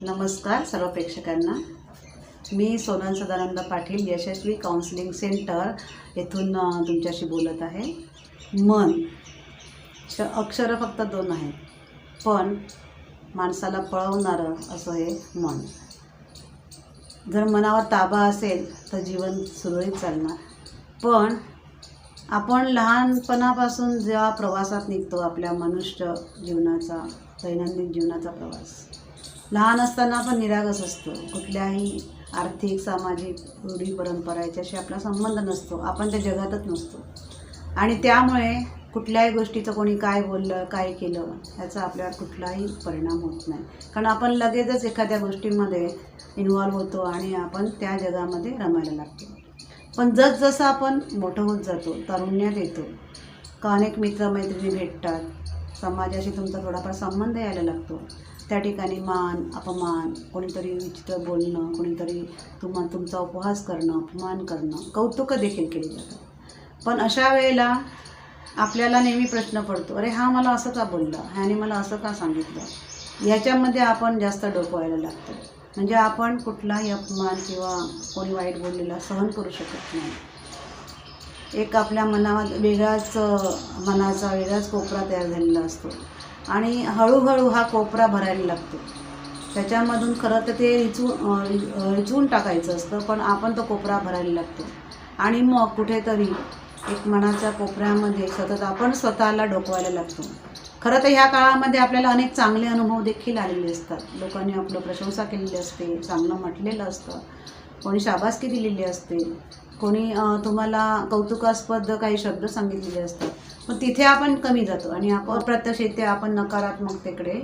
नमस्कार सर्व प्रेक्षकांना. मी सोनल सदानंद पाटील यशस्वी काउन्सिलिंग सेंटर येथून तुमच्याशी बोलत आहे. मन श अक्षरं फक्त दोन आहेत. पण माणसाला पळवणारं असं हे मन. जर मनावर ताबा असेल तर जीवन सुरळीत चालणार. पण आपण लहानपणापासून जेव्हा प्रवासात निघतो आपल्या मनुष्य जीवनाचा दैनंदिन जीवनाचा प्रवास. लहान असताना आपण निरागस असतो. कुठल्याही आर्थिक सामाजिक रूढी परंपरा याच्याशी आपला संबंध नसतो. आपण त्या जगातच नसतो. आणि त्यामुळे कुठल्याही गोष्टीचं कोणी काय बोललं काय केलं याचा आपल्यावर कुठलाही परिणाम होत नाही. कारण आपण लगेचच एखाद्या गोष्टीमध्ये इन्व्हॉल्व होतो आणि आपण त्या जगामध्ये रमायला लागतो. पण जसजसं आपण मोठं होत जातो तारुण्यात येतो. का अनेक मित्रमैत्रिणी भेटतात. समाजाशी तुमचा थोडाफार संबंध यायला लागतो. त्या ठिकाणी मान अपमान कोणीतरी विचित्र बोलणं कोणीतरी तुम तुमचा उपहास करणं अपमान करणं कौतुकं देखील केली जातात पण अशा वेळेला आपल्याला नेहमी प्रश्न पडतो अरे हा मला असं का बोलला? ह्याने मला असं का सांगितलं? ह्याच्यामध्ये आपण जास्त डोकवायला लागतो. म्हणजे आपण कुठलाही अपमान किंवा कोणी वाईट बोललेला सहन करू शकत नाही. एक आपल्या मनात वेगळाच मनाचा वेगळाच कोपरा तयार झालेला असतो. आणि हळूहळू हा कोपरा भरायला लागतो. त्याच्यामधून खरं तर ते रिचून रिचवून टाकायचं असतं पण आपण तो कोपरा भरायला लागतो. आणि मग कुठेतरी एक मनाच्या कोपऱ्यामध्ये सतत आपण स्वतःला डोकवायला लागतो. खरं तर ह्या काळामध्ये आपल्याला अनेक चांगले अनुभव देखील आलेले असतात. लोकांनी आपलं प्रशंसा केलेली असते चांगलं म्हटलेलं असतं. कोणी शाबासकी दिलेली असते. कोणी तुम्हाला कौतुकास्पद काही शब्द सांगितलेले असतात पण तिथे आपण कमी जातो आणि आपण येते आपण नकारात्मकतेकडे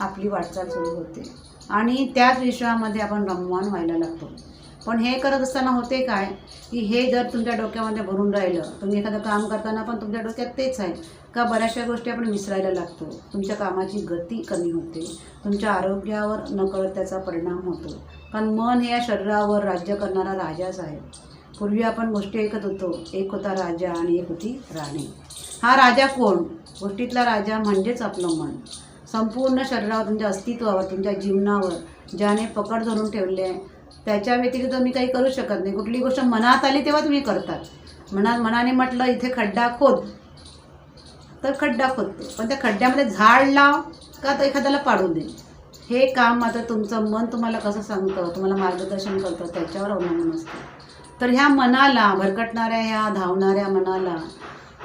आपली वाटचाल सुरू होते. आणि त्याच विश्वामध्ये आपण रमवान व्हायला लागतो. पण हे करत असताना होते काय की हे जर तुमच्या डोक्यामध्ये भरून राहिलं तुम्ही एखादं काम करताना पण तुमच्या डोक्यात तेच आहे का बऱ्याचशा गोष्टी आपण विसरायला लागतो. तुमच्या कामाची गती कमी होते तुमच्या आरोग्यावर नकळत त्याचा परिणाम होतो. कारण मन हे या शरीरावर राज्य करणारा राजाच आहे पूर्वी आपण गोष्टी ऐकत होतो एक होता राजा आणि एक होती राणी. हा राजा कोण? गोष्टीतला राजा म्हणजेच आपलं मन. संपूर्ण शरीरावर तुमच्या अस्तित्वावर तुमच्या जीवनावर ज्याने पकड धरून ठेवले आहे त्याच्या व्यतिरिक्त तुम्ही काही करू शकत नाही. कुठली गोष्ट मनात आली तेव्हा तुम्ही करतात. मनात मनाने म्हटलं इथे खड्डा खोद. तर खड्डा खोदतो. पण त्या खड्ड्यामध्ये झाड लाव का तर एखाद्याला पाडू दे. हे काम मात्र तुमचं मन तुम्हाला कसं सांगतं तुम्हाला मार्गदर्शन करतं त्याच्यावर अवलंबून असतं. तर ह्या मनाला भरकटणाऱ्या ह्या धावणाऱ्या मनाला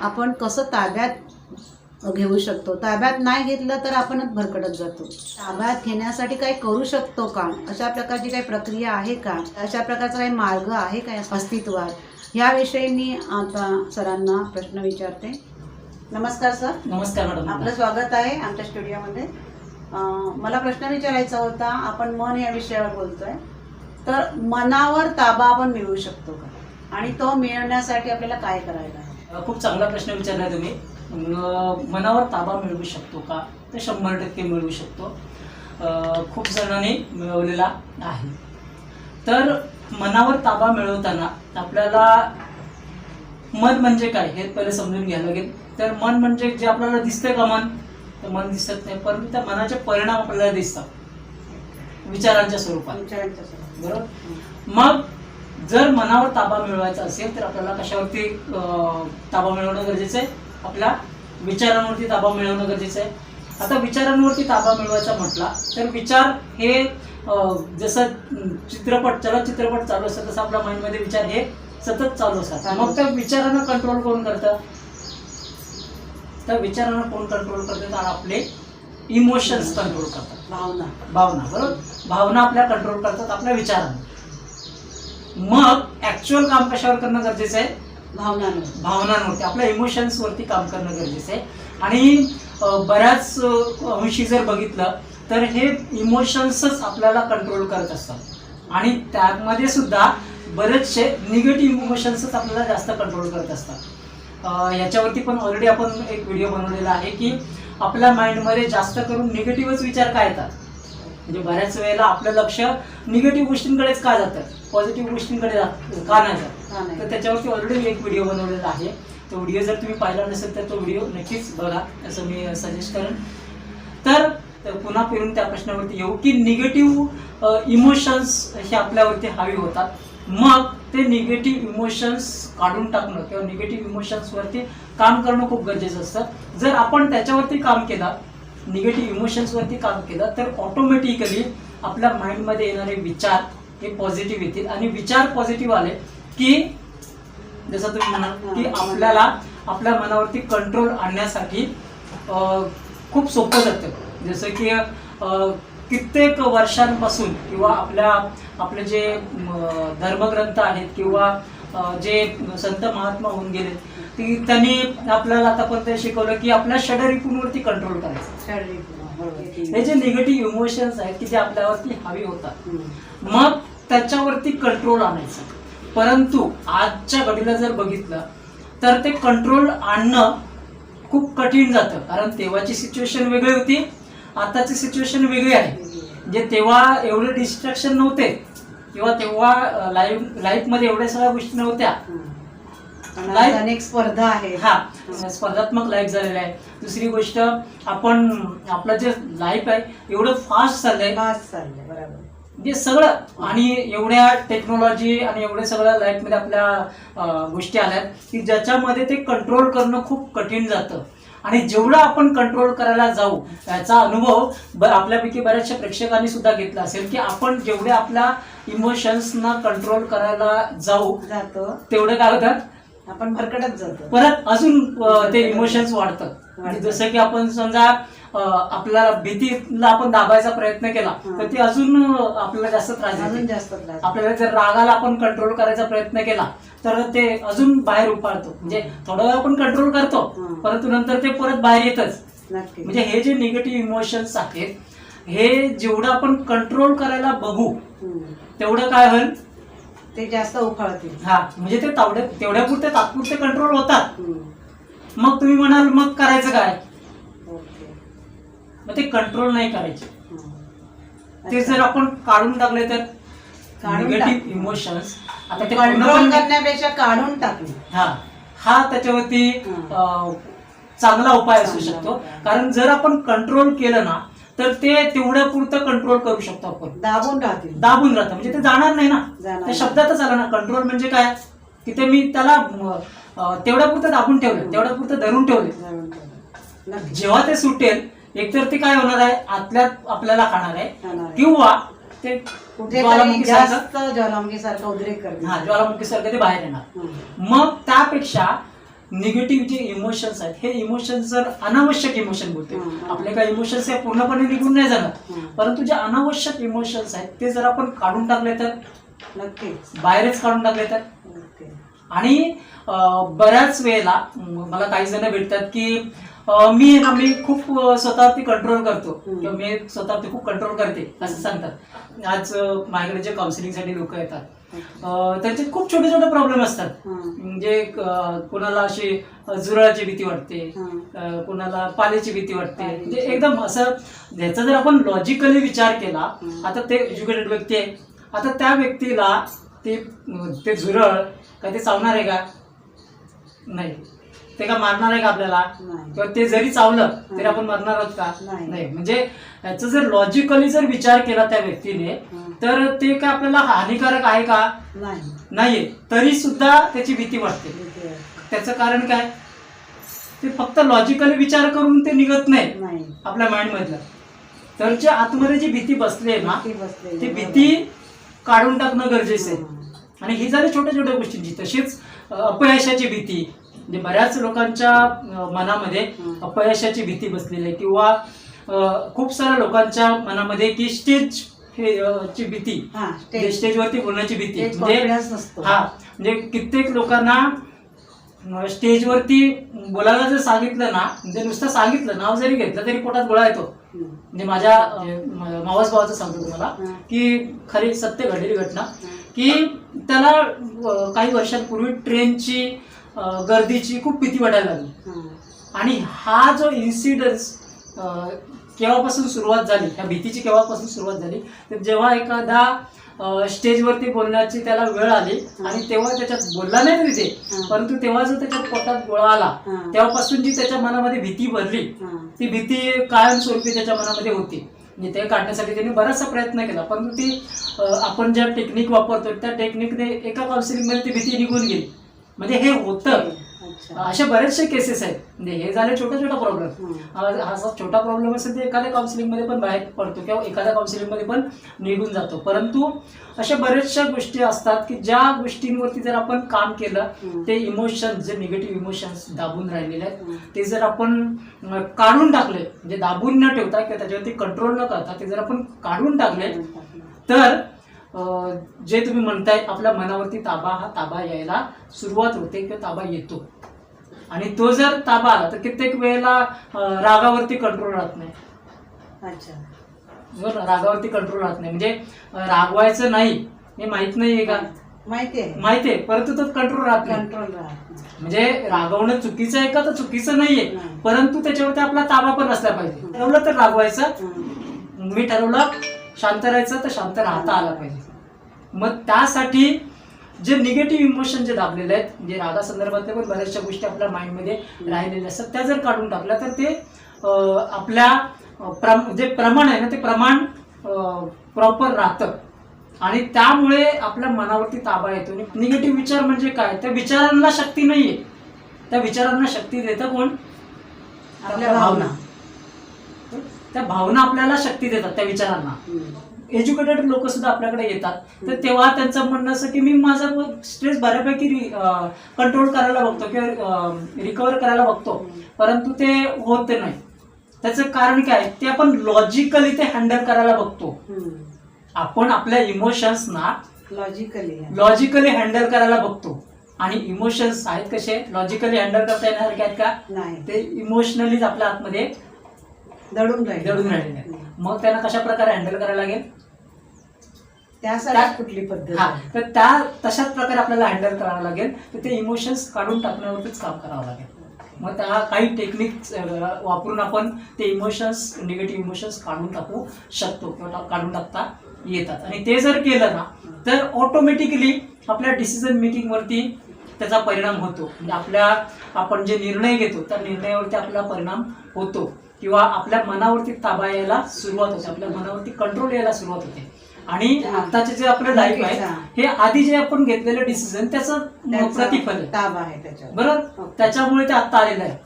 आपण कसं ताब्यात घेऊ शकतो? ताब्यात नाही घेतलं तर आपणच भरकटत जातो. ताब्यात घेण्यासाठी काही करू शकतो का? अशा प्रकारची काही प्रक्रिया आहे का? अशा प्रकारचा काही मार्ग आहे का अस्तित्वात? याविषयी मी आता सरांना प्रश्न विचारते. नमस्कार सर. नमस्कार मॅडम. आपलं स्वागत आहे आमच्या स्टुडिओमध्ये. मला प्रश्न विचारायचा होता. आपण मन या विषयावर बोलतोय. तर मनावर ताबा आपण मिळवू शकतो का? आणि तो मिळवण्यासाठी आपल्याला काय करायला खूप चांगला प्रश्न विचारलाय तुम्ही. मनावर ताबा मिळवू शकतो का? तर शंभर टक्के मिळवू शकतो. खूप जणांनी मिळवलेला आहे. तर मनावर ताबा मिळवताना आपल्याला मन म्हणजे काय हे पहिले समजून घ्यायला लागेल. तर मन म्हणजे जे आपल्याला दिसतंय का मन? तर मन दिसत नाही परंतु त्या मनाचे परिणाम आपल्याला दिसतात. विचारांच्या स्वरूपात. बरोबर? मग जर मनावर ताबा मिळवायचा असेल तर आपल्याला कशावरती ताबा मिळवणं गरजेचं आहे? आपल्या विचारांवरती ताबा मिळवणं गरजेचं आहे. आता विचारांवरती ताबा मिळवायचा म्हटला तर विचार हे जसं चित्रपट चलचित्रपट चालू असतं तसं आपल्या माइंडमध्ये विचार हे सतत चालू असतात. मग त्या विचारांना कंट्रोल कोण करतं? त्या विचारांना कोण कंट्रोल करतं? तर आपले इमोशन्स कंट्रोल करतात. भावना. भावना बरोबर? भावना आपल्या कंट्रोल करतात आपल्या विचारांना मग ऍक्च्युअल काम कशावर करणं गरजेचं आहे? भावनांवर. भावनांवरती आपल्या इमोशन्स वरती काम करणं गरजेचं आहे. आणि बऱ्याच अंशी जर बघितलं तर हे इमोशन्सच आपल्याला कंट्रोल करत असतात. आणि त्यामध्ये सुद्धा बरेचसे निगेटिव्ह इमोशन्सच आपल्याला जास्त कंट्रोल करत असतात. याच्यावरती पण ऑलरेडी आपण एक व्हिडिओ बनवलेला आहे की आपल्या माइंडमध्ये जास्त करून निगेटिव्हच विचार काय येतात? म्हणजे बऱ्याच वेळेला आपलं लक्ष निगेटिव्ह गोष्टींकडेच का जातं? पॉझिटिव्ह गोष्टींकडे जात का नाही जात? तर त्याच्यावरती ऑलरेडी एक व्हिडिओ बनवलेला आहे. तो व्हिडिओ जर तुम्ही पाहिला नसेल तर तो व्हिडिओ नक्कीच बघा. असं मी सजेस्ट करेन. तर तर पुन्हा फिरून त्या प्रश्नावरती येऊ की निगेटिव्ह इमोशन्स हे आपल्यावरती हवी होतात. मग ते निगेटिव्ह इमोशन्स काढून टाकणं किंवा निगेटिव्ह इमोशन्सवरती काम करणं खूप गरजेचं असतं. जर आपण त्याच्यावरती काम केलं निगेटिव्ह इमोशन्सवरती काम केलं तर ऑटोमॅटिकली आपल्या माइंडमध्ये येणारे विचार हे पॉझिटिव्ह येतील. आणि विचार पॉझिटिव्ह आले की जसं तुम्ही म्हणाल की आपल्याला आपल्या मनावरती कंट्रोल आणण्यासाठी खूप सोपं जातं. जसं की कित्येक वर्षांपासून किंवा आपल्या आपले जे धर्मग्रंथ आहेत किंवा जे संत महात्मा होऊन गेले ती त्यांनी आपल्याला आतापर्यंत शिकवलं की आपल्या षडरिपूंवरती कंट्रोल करायचं. हे जे निगेटिव्ह इमोशन्स आहेत की जे आपल्यावरती हवी होतात. मग त्याच्यावरती कंट्रोल आणायचं परंतु आजच्या घडीला जर बघितलं तर ते कंट्रोल आणणं खूप कठीण जातं कारण तेव्हाची सिच्युएशन वेगळी होती आताची सिच्युएशन वेगळी आहे. म्हणजे तेव्हा एवढे डिस्ट्रॅक्शन नव्हते किंवा तेव्हा लाईफ लाईफमध्ये एवढ्या सगळ्या गोष्टी नव्हत्या. अनेक स्पर्धा आहेत. हा स्पर्धात्मक लाईफ झालेलं आहे. दुसरी गोष्ट आपण आपलं जे लाईफ आहे एवढं फास्ट चाललंय. फास्ट चाललंय बरोबर. म्हणजे सगळं आणि एवढ्या टेक्नॉलॉजी आणि एवढ्या सगळ्या लाईफमध्ये आपल्या गोष्टी आल्यात की ज्याच्यामध्ये ते कंट्रोल करणं खूप कठीण जातं. आणि जेवढं आपण कंट्रोल करायला जाऊ याचा अनुभव ब आपल्यापैकी बऱ्याचशा प्रेक्षकांनी सुद्धा घेतला असेल की आपण जेवढे आपल्या इमोशन्सना कंट्रोल करायला जाऊ जातो. तेवढं काय होतं आपण भरकटत जातो. परत अजून ते इमोशन्स वाढतात. जसं की आपण समजा आपल्याला भीतीला आपण दाबायचा प्रयत्न केला तर ते अजून आपल्याला जास्त त्रास अजून जास्त त्रास आपल्याला जर रागाला आपण कंट्रोल करायचा प्रयत्न केला तर ते अजून बाहेर उफाळतो म्हणजे थोडा वेळ आपण कंट्रोल करतो. परंतु नंतर ते परत बाहेर येतच. म्हणजे हे जे निगेटिव्ह इमोशन्स आहेत हे जेवढं आपण कंट्रोल करायला बघू. तेवढं काय होईल? ते जास्त उफाळतील. हा म्हणजे ते तेवढ्या तेवढ्या पुरते तात्पुरते कंट्रोल होतात. मग तुम्ही म्हणाल मग करायचं काय? मग ते कंट्रोल नाही करायचे. ते. जर आपण काढून टाकले तर काढून निगेटिव्ह टाकले. इमोशन्स आता ते कंट्रोल पूर्णपणे- करण्यापेक्षा काढून टाकणे हा. हा त्याच्यावरती हं. अं, चांगला उपाय असू चांगला शकतो. उपाय. कारण जर आपण कंट्रोल केलं ना तर ते तेवढ्या पुरतं कंट्रोल करू शकतो आपण. दाबून राहतील. दाबून राहतं. म्हणजे ते जाणार नाही ना. जाणार त्या शब्दातच आलं ना. कंट्रोल म्हणजे काय? की ते मी त्याला तेवढ्या पुरतं दाबून ठेवलं. तेवढ्या पुरतं धरून ठेवले. ठेवलं. नक्की. जेव्हा ते सुटेल एकतर ते काय होणार आहे? आतल्यात आपल्याला खाणार आहे. किंवा ते कुठेतरी ज्वालामुखीसारखं जास्त ज्वालामुखीसारखा उद्रेक करणे हा ज्वालामुखीसारखं ते बाहेर येणार. मग त्यापेक्षा निगेटिव्ह जे इमोशन्स आहेत हे इमोशन्स जर अनावश्यक इमोशन बोलते. आपले काही इमोशन्स हे पूर्णपणे निघून नाही जाणार. परंतु जे अनावश्यक इमोशन्स आहेत ते जर आपण काढून टाकले तर? नक्कीच. बाहेरच काढून टाकले तर? आणि बऱ्याच वेळेला मला काही जण भेटतात की मी मी खूप अं, स्वतःवरती कंट्रोल करतो. किंवा मी स्वतःवरती खूप कंट्रोल करते असं सांगतात. आज माझ्याकडे जे काउन्सिलिंगसाठी लोक येतात. त्यांचे खूप छोटे छोटे प्रॉब्लेम असतात. म्हणजे कोणाला अशी जुरळाची भीती वाटते कोणाला पाल्याची भीती वाटते. म्हणजे एकदम असं ह्याचा जर आपण लॉजिकली विचार केला. आता ते एज्युकेटेड व्यक्ती आहे. आता त्या व्यक्तीला ते ते झुरळ काय ते चावणार आहे का? नाही. ते का मारणार आहे का आपल्याला? किंवा ते जरी चावलं तरी. आपण मरणार आहोत का? नाही. म्हणजे याचा जर लॉजिकली जर विचार केला त्या व्यक्तीने. तर ते काय आपल्याला हानिकारक आहे का? नाही. नाहीये. तरी सुद्धा त्याची भीती वाटते. त्याचं कारण काय? ते फक्त लॉजिकली विचार करून ते निघत नाही आपल्या माइंड मधलं तर जे आतमध्ये जी भीती बसली आहे ना ती. भीती काढून टाकणं गरजेचं आहे. आणि ही झाली छोट्या छोट्या गोष्टींची. तशीच अपयशाची भीती. म्हणजे बऱ्याच लोकांच्या मनामध्ये. अपयशाची भीती बसलेली आहे किंवा खूप साऱ्या लोकांच्या मनामध्ये की स्टेज हे ची भीती. हा म्हणजे स्टेज स्टेजवरती बोलण्याची भीती. म्हणजे हा म्हणजे कित्येक लोकांना स्टेजवरती बोलायला जर सांगितलं ना म्हणजे नुसतं सांगितलं नाव जरी घेतलं तरी पोटात गोळा येतो. म्हणजे माझ्या मावस भावाचं सांगतो तुम्हाला. की खरी सत्य घडलेली घटना. की त्याला काही वर्षांपूर्वी ट्रेनची गर्दीची खूप भीती वाटायला लागली हं. आणि हा जो इन्सिडन्स केव्हापासून सुरुवात झाली ह्या भीतीची केव्हापासून सुरुवात झाली तर जेव्हा एखादा स्टेजवरती बोलण्याची त्याला वेळ आली आणि तेव्हा त्याच्यात बोलला नाही तिथे हा. परंतु तेव्हा जो त्याच्या पोटात गोळा आला. तेव्हापासून जी त्याच्या मनामध्ये भीती भरली. ती भीती कायमस्वरूपी त्याच्या मनामध्ये होती म्हणजे ते काढण्यासाठी त्यांनी बराचसा प्रयत्न केला परंतु ती आपण ज्या टेक्निक वापरतो त्या टेक्निकने एका काउन्सिलिंगमध्ये ती भीती निघून गेली म्हणजे हे होतं असे बरेचसे केसेस आहेत म्हणजे हे झाले छोटा छोटा प्रॉब्लेम हा. छोटा प्रॉब्लेम असेल तर एखाद्या काउन्सिलिंगमध्ये पण बाहेर पडतो किंवा एखाद्या काउन्सिलिंगमध्ये पण निघून जातो परंतु अशा बऱ्याचशा गोष्टी असतात की ज्या गोष्टींवरती जर आपण काम केलं. ते इमोशन्स जे निगेटिव्ह इमोशन्स दाबून राहिलेले आहेत. ते जर आपण काढून टाकले म्हणजे दाबून न ठेवता किंवा त्याच्यावरती कंट्रोल न करता ते जर आपण काढून टाकले तर जे तुम्ही म्हणताय आपल्या मनावरती ताबा हा ताबा यायला सुरुवात होते किंवा ताबा येतो आणि तो जर ताबा आला तर कित्येक वेळेला रागावरती कंट्रोल राहत नाही. अच्छा. ना? रागावरती कंट्रोल राहत नाही. म्हणजे रागवायचं नाही हे माहीत नाहीये का? माहिती आहे. माहिती आहे परंतु तो कंट्रोल राहत नाही. कंट्रोल राहत म्हणजे रागवणं चुकीचं आहे का? तर चुकीचं नाहीये नाही. परंतु त्याच्यावरती आपला ताबा पण असला पाहिजे. ठरवलं तर रागवायचं. मी ठरवलं शांत राहायचं तर शांत राहता आला पाहिजे. मग त्यासाठी जे निगेटिव्ह इमोशन जे दाबलेले आहेत म्हणजे रागा संदर्भातल्या पण बऱ्याचशा गोष्टी आपल्या माइंडमध्ये राहिलेल्या असतात त्या जर काढून टाकल्या तर ते आपल्या प्रम जे प्रमाण आहे ना ते प्रमाण प्रॉपर राहतं. आणि त्यामुळे आपल्या मनावरती ताबा येतो. आणि निगेटिव्ह विचार म्हणजे काय? त्या विचारांना शक्ती नाहीये. त्या विचारांना शक्ती देतं कोण? आपल्या भावना. त्या भावना आपल्याला शक्ती देतात त्या विचारांना. एज्युकेटेड लोक सुद्धा आपल्याकडे येतात. तर तेव्हा त्यांचं म्हणणं असं की मी माझा स्ट्रेस बऱ्यापैकी कंट्रोल करायला बघतो किंवा रिकवर करायला बघतो. परंतु ते होत नाही. त्याचं कारण काय? ते आपण लॉजिकली ते हँडल करायला बघतो. आपण आपल्या इमोशन्सना लॉजिकली लॉजिकली हँडल करायला बघतो. आणि इमोशन्स आहेत कसे? लॉजिकली हँडल करता येणार आहेत का? नाही. ते इमोशनलीच आपल्या आतमध्ये दडून राहील. दडून राहिलेले आहेत मग त्यांना कशा प्रकारे हँडल करायला लागेल? त्यासाठी त्या- कुठली पद्धत हा? तर त्या तशाच प्रकारे आपल्याला हँडल करावं लागेल. तर ते इमोशन्स काढून टाकण्यावरतीच काम करावं लागेल. मग त्या काही टेक्निक वापरून आपण ते इमोशन्स निगेटिव्ह इमोशन्स काढून टाकू शकतो किंवा काढून टाकता येतात. आणि ते जर केलं ना तर ऑटोमॅटिकली आपल्या डिसिजन मेकिंगवरती त्याचा परिणाम होतो. म्हणजे आपल्या आपण जे निर्णय घेतो त्या निर्णयावरती आपला परिणाम होतो. किंवा आपल्या मनावरती ताबा यायला सुरुवात होते आपल्या मनावरती कंट्रोल यायला सुरुवात होते. आणि आताचे जे आपलं लाईफ आहे हे. आधी जे आपण घेतलेलं डिसिजन त्याचं प्रतिफल आहे. ताब आहे त्याच्यावर. बरोबर त्याच्यामुळे ते आता आलेलं आहे.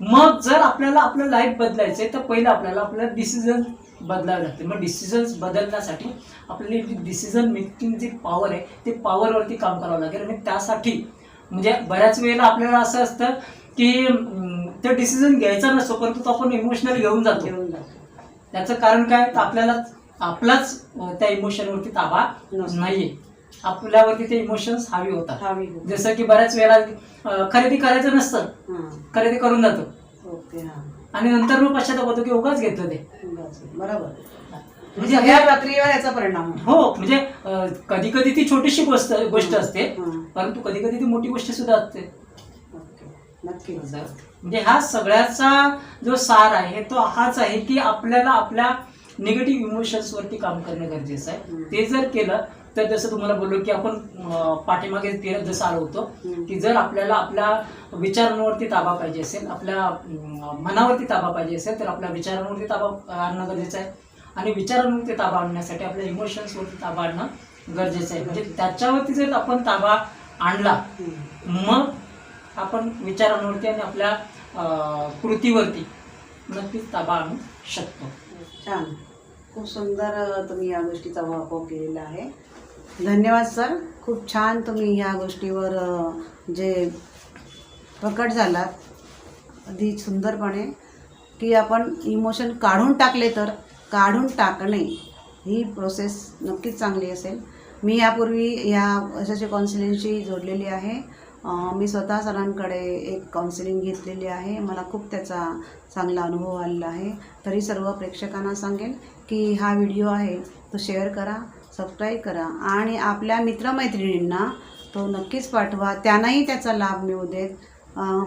मग जर आपल्याला आपलं लाईफ बदलायचंय तर पहिलं आपल्याला आपलं डिसिजन बदलावे लागते. मग डिसिजन्स बदलण्यासाठी आपली जी डिसिजन मेकिंग जी पॉवर आहे ते पॉवरवरती काम करावं लागेल. आणि त्यासाठी म्हणजे बऱ्याच वेळेला आपल्याला असं असतं की ते डिसिजन घ्यायचा नसतो परंतु तो आपण इमोशनल घेऊन जातो घेऊन जातो त्याचं कारण काय तर आपल्याला आपलाच त्या इमोशनवरती ताबा. नाहीये आपल्यावरती ते इमोशन्स हावी होतात हवी. जसं की बऱ्याच वेळेला अं, खरेदी करायचं नसतं हा. खरेदी करून जातो ओके हा आणि नंतर मग पश्चाताप होतो की उगाच घेतलं ते बरोबर म्हणजे सगळ्या हे- प्रक्रियेवर याचा परिणाम होतो. हो म्हणजे कधी कधी ती छोटीशी गोष्ट गोष्ट असते हं. परंतु कधी कधी ती मोठी गोष्ट सुद्धा असते नक्कीच म्हणजे हा सगळ्याचा जो सार आहे तो हाच आहे की आपल्याला आपल्या निगेटिव्ह इमोशन्स वरती काम करणं गरजेचं आहे. ते जर केलं तर जसं तुम्हाला बोललो की आपण पाठीमागे फिरत जसं आलो होतो. की जर आपल्याला आपल्या विचारांवरती ताबा पाहिजे असेल आपल्या मनावरती ताबा पाहिजे असेल तर आपल्या विचारांवरती ताबा आणणं गरजेचं आहे आणि विचारांवरती ताबा आणण्यासाठी आपल्या इमोशन्सवरती ताबा आणणं गरजेचं आहे म्हणजे त्याच्यावरती जर आपण ताबा आणला. मग आपण विचारांवरती आणि आपल्या कृतीवरती नक्कीच ताबा आणू शकतो. छान. खूप सुंदर तुम्ही या गोष्टीचा वापर केलेला आहे. धन्यवाद सर. खूप छान तुम्ही ह्या गोष्टीवर जे प्रकट झालात अगदी सुंदरपणे की आपण इमोशन काढून टाकले तर काढून टाकणे ही प्रोसेस नक्कीच चांगली असेल. मी यापूर्वी या यशस्वी काउन्सिलिंगशी जोडलेली आहे. मी स्वतः सरांकडे एक काउन्सिलिंग घेतलेली आहे. मला खूप त्याचा चांगला अनुभव आलेला आहे. तरी सर्व प्रेक्षकांना सांगेल की हा व्हिडिओ आहे तो शेअर करा सबस्क्राईब करा आणि आपल्या मित्रमैत्रिणींना तो नक्कीच पाठवा. त्यांनाही त्याचा लाभ मिळू देत.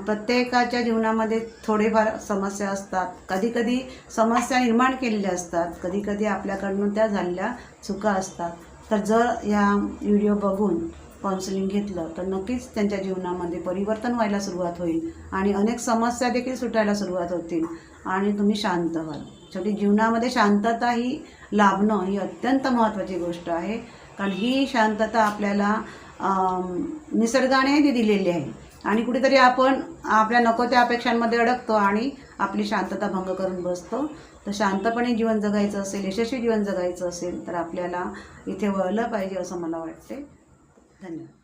प्रत्येकाच्या जीवनामध्ये थोडेफार समस्या असतात. कधीकधी समस्या निर्माण केलेल्या असतात. कधीकधी आपल्याकडून त्या झालेल्या चुका असतात. तर जर या व्हिडिओ बघून काउन्सिलिंग घेतलं तर नक्कीच त्यांच्या जीवनामध्ये परिवर्तन व्हायला सुरुवात होईल आणि अनेक समस्या देखील सुटायला सुरुवात होतील. आणि तुम्ही शांत व्हाल. शेवटी जीवनामध्ये शांतता ही लाभणं ही अत्यंत महत्त्वाची गोष्ट आहे. कारण ही शांतता आपल्याला निसर्गाने ती दिलेली आहे. आणि कुठेतरी आपण आपल्या नको त्या अपेक्षांमध्ये अडकतो आणि आपली शांतता भंग करून बसतो. तर शांतपणे जीवन जगायचं असेल यशस्वी जीवन जगायचं असेल तर आपल्याला इथे वळलं पाहिजे असं मला वाटते धन्यवाद